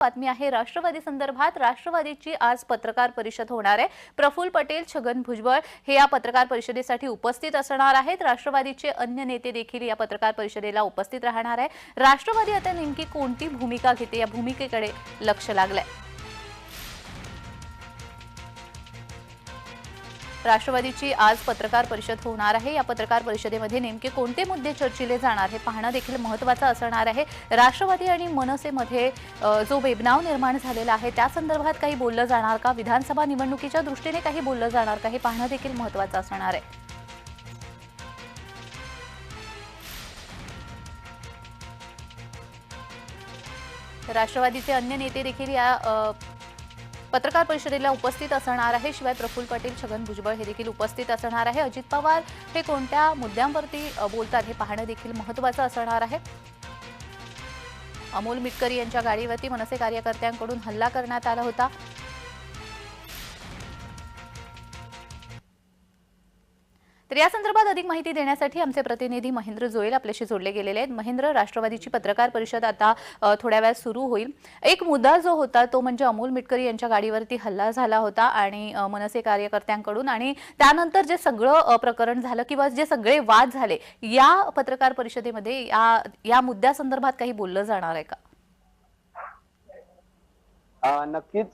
बातमी आहे राष्ट्रवादी संदर्भात राष्ट्रवादीची आज पत्रकार परिषद होणार आहे. प्रफुल पटेल छगन भुजबळ हे या पत्रकार परिषदेसाठी उपस्थित असणार आहेत. राष्ट्रवादीचे अन्य नेते देखील या पत्रकार परिषदेला उपस्थित राहणार आहे राष्ट्रवादी आता नेमकी कोणती भूमिका घेते? या भूमिकेकडे लक्ष लागलंय. राष्ट्रवादीची आज पत्रकार परिषद होणार आहे. या पत्रकार परिषदेमध्ये नेमके कोणते मुद्दे चर्चिले जाणार हे पाहणं देखील महत्त्वाचं असणार आहे. राष्ट्रवादी आणि मनसेमध्ये जो बेबनाव निर्माण झालेला आहे त्या संदर्भात काही बोललं जाणार का? विधानसभा निवडणुकीच्या दृष्टीने काही बोललं जाणार का? हे पाहणं देखील महत्त्वाचं असणार आहे. राष्ट्रवादीचे अन्य नेते देखील या पत्रकार परिषदेला उपस्थित असणार आहे. शिवाय प्रफुल्ल पाटील छगन भुजबळ हे देखील उपस्थित असणार आहे. अजित पवार हे कोणत्या मुद्द्यांवरती बोलतात हे पाहणं देखील महत्त्वाचं असणार आहे. अमोल मिटकरी यांच्या गाडीवरती मनसे कार्यकर्त्यांकडून हल्ला करण्यात आला होता. तर या संदर्भात अधिक माहिती देण्यासाठी आमचे प्रतिनिधी महेंद्र जोईल आपल्याशी जोडले गेलेले आहेत. महेंद्र राष्ट्रवादीची पत्रकार परिषद आता थोड्या वेळात सुरू होईल. एक मुद्दा जो होता तो म्हणजे अमोल मिटकरी यांच्या गाडीवरती हल्ला झाला होता आणि मनसे कार्यकर्त्यांकडून आणि त्यानंतर जे सगळं प्रकरण झालं किंवा जे सगळे वाद झाले या पत्रकार परिषदेमध्ये या या मुद्द्यासंदर्भात काही बोललं जाणार आहे का? नक्कीच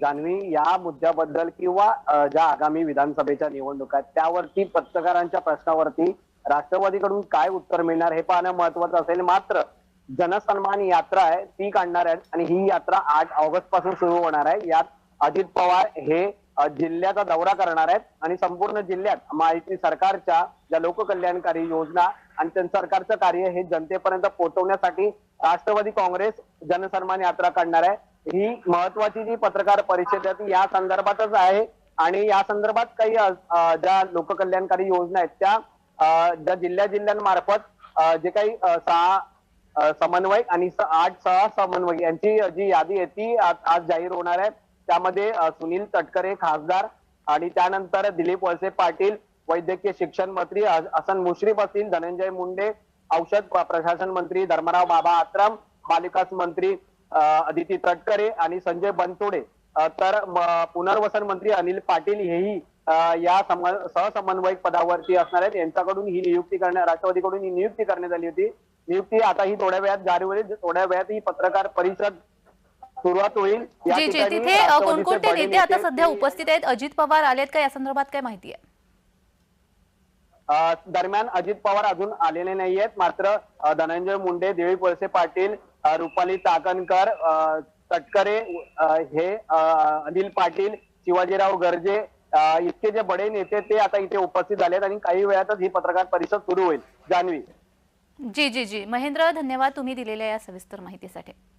जान्हवी या मुद्द्याबद्दल किंवा ज्या आगामी विधानसभेच्या निवडणुका आहेत त्यावरती पत्रकारांच्या प्रश्नावरती राष्ट्रवादीकडून काय उत्तर मिळणार हे पाहणं महत्वाचं असेल. मात्र जनसन्मान यात्रा आहे ती काढणार आहेत आणि ही यात्रा आठ ऑगस्टपासून सुरू होणार आहे. यात अजित पवार हे जिल्ह्याचा दौरा करणार आहेत आणि संपूर्ण जिल्ह्यात माहिती सरकारच्या ज्या लोककल्याणकारी योजना आणि त्यांचं सरकारचं कार्य हे जनतेपर्यंत पोहोचवण्यासाठी राष्ट्रवादी काँग्रेस जनसन्मान यात्रा काढणार आहे. ही महत्वाची जी पत्रकार परिषद आहे ती या संदर्भातच आहे. आणि या संदर्भात काही ज्या लोककल्याणकारी योजना आहेत त्या ज्या जिल्ह्या जिल्ह्यांमार्फत जे काही सहा समन्वयक आणि आठ सहा समन्वयक यांची जी यादी आहे ती आज जाहीर होणार आहे. त्यामध्ये सुनील तटकरे खासदार आणि त्यानंतर दिलीप वळसे पाटील वैद्यकीय शिक्षण मंत्री हसन मुश्रीफ असतील धनंजय मुंडे औषध प्रशासन मंत्री धर्मराव बाबा आत्रम बालिकास मंत्री अदिती तटकरे आणि संजय बनसोडे अ, तर पुनर्वसन मंत्री अनिल पाटील हेही या सम- सहसमन्वयक पदावरती असणार आहेत. यांच्याकडून ही नियुक्ती करण्यात राष्ट्रवादीकडून ही नियुक्ती करण्यात आली होती. नियुक्ती आता ही थोड्या वेळात जारी होईल. थोड्या वेळात ही पत्रकार परिषद सुरुवात होईल. तिथे कोणकोणते नेते आता सध्या उपस्थित आहेत? अजित पवार आलेत का? या संदर्भात काय माहिती आहे? दरम्यान अजित पवार अजून आलेले नाहीयेत. मात्र अ, धनंजय मुंडे दिलीप वळसे पाटील रुपाली चाकणकर तटकरे हे अनिल पाटील शिवाजीराव गर्जे इतके जे बडे नेते ते आता इथे उपस्थित झालेत आणि काही वेळातच ही पत्रकार परिषद सुरू होईल. जान्हवी. जी जी जी. महेंद्र धन्यवाद तुम्ही दिलेल्या या सविस्तर माहितीसाठी.